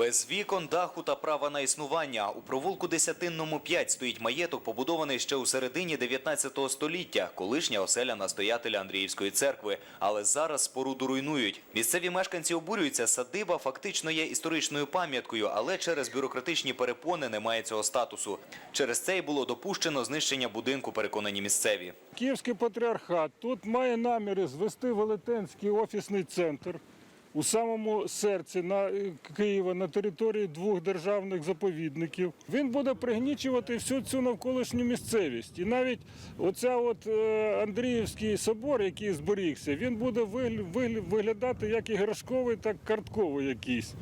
Без вікон, даху та права на існування у провулку Десятинному 5 стоїть маєток, побудований ще у середині 19 століття, колишня оселя настоятеля Андріївської церкви. Але зараз споруду руйнують. Місцеві мешканці обурюються, садиба фактично є історичною пам'яткою, але через бюрократичні перепони немає цього статусу. Через це й було допущено знищення будинку, переконані місцеві. Київський патріархат тут має наміри звести велетенський офісний центр у самому серці на е, Києва на території двох державних заповідників. Він буде пригнічувати всю цю навколишню місцевість. І навіть оця от е, Андріївський собор, який зберігся, він буде вигля- вигля- виглядати як іграшковий, так картковий якийсь.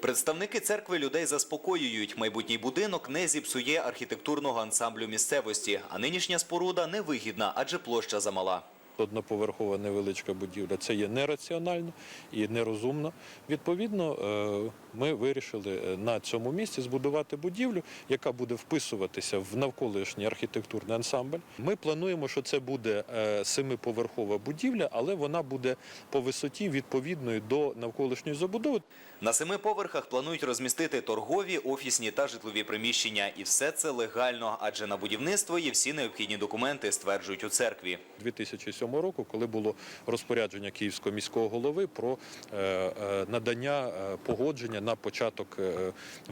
Представники церкви людей заспокоюють. Майбутній будинок не зіпсує архітектурного ансамблю місцевості, а нинішня споруда невигідна, адже площа замала. Одноповерхова невеличка будівля це є нераціонально і нерозумно. Відповідно, е, ми вирішили е, на цьому місці збудувати будівлю, яка буде вписуватися в навколишній архітектурний ансамбль. Ми плануємо, що це буде е, семиповерхова будівля, але вона буде по висоті відповідною до навколишньої забудови. На семи поверхах планують розмістити торгові, офісні та житлові приміщення. І все це легально, адже на будівництво є всі необхідні документи, стверджують у церкві. 2007 року, коли було розпорядження Київського міського голови про е, е, надання е, погодження на початок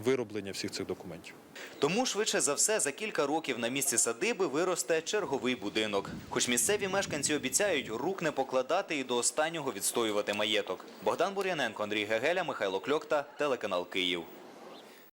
вироблення всіх цих документів. Тому швидше за все за кілька років на місці садиби виросте черговий будинок. Хоч місцеві мешканці обіцяють рук не покладати і до останнього відстоювати маєток. Богдан Бур'яненко, Андрій Гегеля, Михайло Кльокта, телеканал Київ.